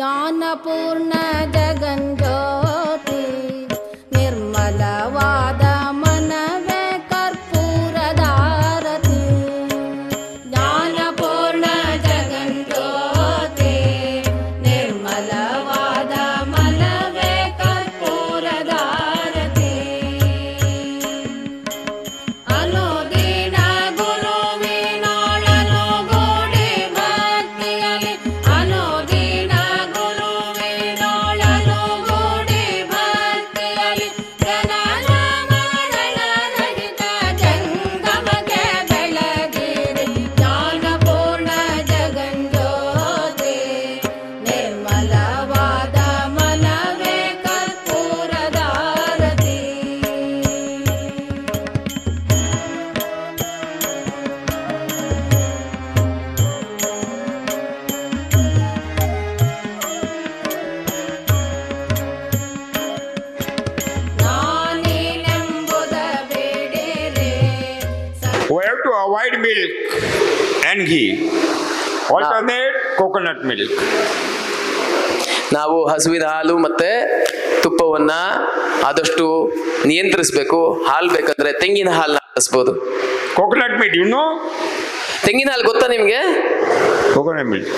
ஞானபூர்ண ஜகஞ்சோதி Nirmala hide milk and ghee alternate coconut milk ನಾವು ಹಸುವಿನ ಹಾಲು ಮತ್ತೆ ತುಪ್ಪವನ್ನ ಆದಷ್ಟು ನಿಯಂತ್ರಿಸಬೇಕು. ಹಾಲು ಬೇಕಂದ್ರೆ ತೆಂಗಿನ ಹಾಲ್ ಬಳಸಬಹುದು ಕೋಕೊನಟ್ ಮಿಲ್ಕ್ ಯು ನೋ ತೆಂಗಿನ ಹಾಲು ಗೊತ್ತಾ ನಿಮಗೆ? ಕೋಕೊನಟ್ ಮಿಲ್ಕ್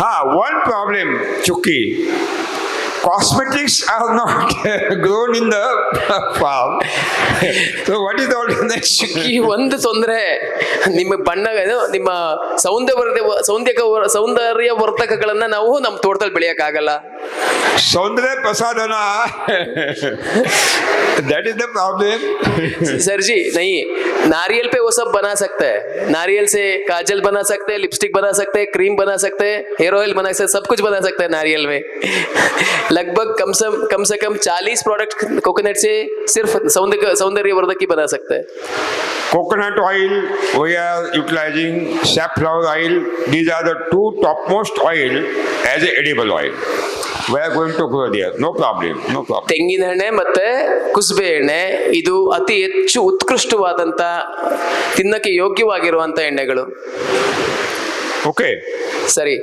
ಹಾ ಒಂದು ಪ್ರಾಬ್ಲಮ್ ಚುಕ್ಕಿ. Cosmetics are not grown in the farm. so what is the alternate? ಈ ಒಂದು ತೊಂದರೆ, ನಿಮ್ಮ ಬಣ್ಣ ನಿಮ್ಮ ಸೌಂದರ್ಯ ಸೌಂದರ್ಯ ಸೌಂದರ್ಯ ವರ್ಧಕಗಳನ್ನ ನಾವು ನಮ್ಮ ತೋಟದಲ್ಲಿ ಬೆಳೆಯಕ್ सौंदर्य प्रसाधना that is the problem sir जी नहीं नारियल पे वो सब बना सकते हैं। नारियल से काजल बना सकते हैं लिपस्टिक बना सकते हैं क्रीम बना सकते हैं हेयर ऑयल बना सकते सब कुछ बना सकते हैं नारियल में। लगभग कम से कम से कम 40 प्रोडक्ट कोकोनट से सिर्फ़ सौंदर्य सौंदर्यवर्धक ही बना सकते हैं। Coconut oil we are utilising safflower oil these are the two topmost oil as a edible oil We are going to grow there. No problem. No problem. ತೆಂಗಿನ ಎಣ್ಣೆ ಮತ್ತೆ ಕುಸುಬೆ ಎಣ್ಣೆ ಇದು ಅತಿ ಹೆಚ್ಚು ಉತ್ಕೃಷ್ಟವಾದಂತ ತಿನ್ನಕ್ಕೆ ಯೋಗ್ಯವಾಗಿರುವಂತ ಎಣ್ಣೆಗಳು ಓಕೆ ಸರಿ